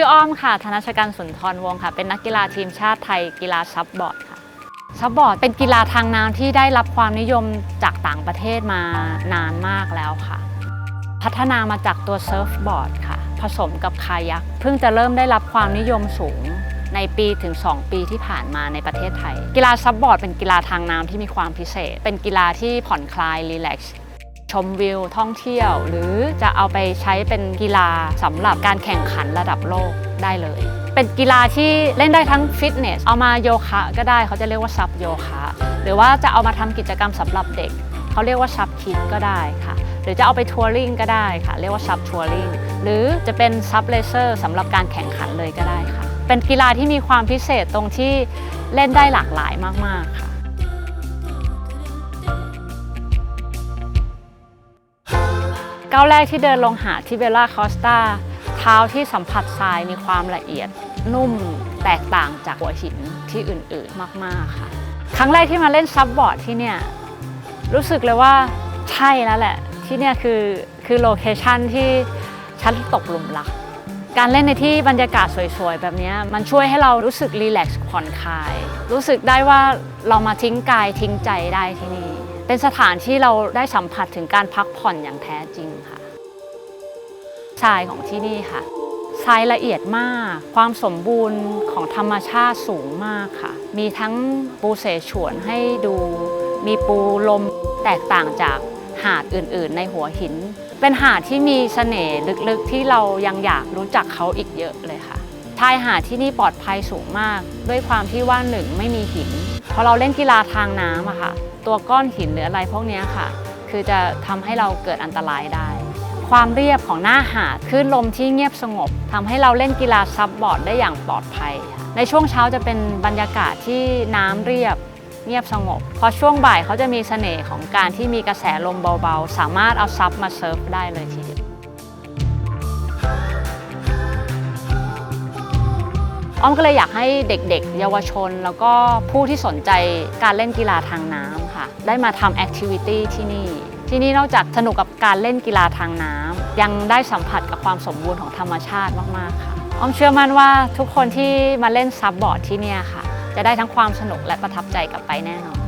ชื่ออ้อมค่ะ ธนชการสุนทรวงศ์ค่ะ เป็นนักกีฬาทีมชาติไทยกีฬาซับบอร์ดค่ะซับบอร์ดเป็นกีฬาทางน้ำที่ได้รับความนิยมจากต่างประเทศมานานมากแล้วค่ะ พัฒนามาจากตัวเซิร์ฟบอร์ดค่ะ ผสมกับคายักเพิ่งจะเริ่มได้รับความนิยมสูงในปีถึง 2 ปีที่ผ่านมาในประเทศไทย กีฬาซับบอร์ดเป็นกีฬาทางน้ำที่มีความพิเศษ เป็นกีฬาที่ผ่อนคลายรีแลกซ์ ชมวิวท่องเที่ยว หรือจะเอาไปใช้เป็นกีฬาสำหรับการแข่งขันระดับโลกได้เลย เป็นกีฬาที่เล่นได้ทั้งฟิตเนส เอามาโยคะก็ได้เขาจะเรียกว่าซับโยคะ หรือว่าจะเอามาทำกิจกรรมสำหรับเด็ก เขาเรียกว่าซับคิดก็ได้ค่ะ หรือจะเอาไปทัวริงก็ได้ค่ะ เรียกว่าซับทัวริงหรือจะเป็นซับเลเซอร์สำหรับการแข่งขันเลยก็ได้ค่ะ เป็นกีฬาที่มีความพิเศษตรงที่เล่นได้หลากหลายมากๆค่ะ ก้าวแรกที่เดินลงหาดที่เบล่าคอสตาเท้าที่สัมผัสทรายมีความละเอียด นุ่มแตกต่างจากหัวหินที่อื่นๆมากๆค่ะ ครั้งแรกที่มาเล่นซับบอร์ดที่เนี่ยรู้สึกเลยว่าใช่แล้วแหละ ที่เนี่ยคือคือโลเคชันที่ฉันตกหลุมรัก การเล่นในที่บรรยากาศสวยๆ แบบนี้มันช่วยให้เรารู้สึกรีแลกซ์ผ่อนคลาย รู้สึกได้ว่าเรามาทิ้งกายทิ้งใจได้ที่นี่ เป็นสถานที่เราได้สัมผัสถึงการพักผ่อนอย่างแท้จริงค่ะ ทรายของที่นี่ค่ะ ทรายละเอียดมาก ความสมบูรณ์ของธรรมชาติสูงมากค่ะ มีทั้งปูเสฉวนให้ดู มีปูลมแตกต่างจากหาดอื่นๆ ในหัวหิน เป็นหาดที่มีเสน่ห์ลึกๆ ที่เรายังอยากรู้จักเขาอีกเยอะเลยค่ะชายหาดที่นี่ปลอดภัยสูงมาก ด้วยความที่ว่าหนึ่งไม่มีหินพอเราเล่นกีฬาทางน้ำอะค่ะ ตัวก้อนหินหรืออะไรพวกนี้ค่ะ คือจะทำให้เราเกิดอันตรายได้ ความเรียบของหน้าหาดคลื่นลมที่เงียบสงบทำให้เราเล่นกีฬาซับบอร์ดได้อย่างปลอดภัย ในช่วงเช้าจะเป็นบรรยากาศที่น้ำเรียบเงียบสงบ พอช่วงบ่ายเขาจะมีเสน่ห์ของการที่มีกระแสลมเบาๆ สามารถเอาซับมาเซิร์ฟได้เลยทีเดียว อ้อมก็เลยอยากให้เด็กๆ เยาวชน แล้วก็ผู้ที่สนใจการเล่นกีฬาทางน้ำค่ะ ได้มาทำแอคทิวิตี้ที่นี่ ที่นี่นอกจากสนุกกับการเล่นกีฬาทางน้ำยังได้สัมผัสกับความสมบูรณ์ของธรรมชาติมากๆค่ะอ้อมเชื่อมั่นว่าทุกคนที่มาเล่นซับบอร์ดที่นี่ค่ะ จะได้ทั้งความสนุกและประทับใจกลับไปแน่นอน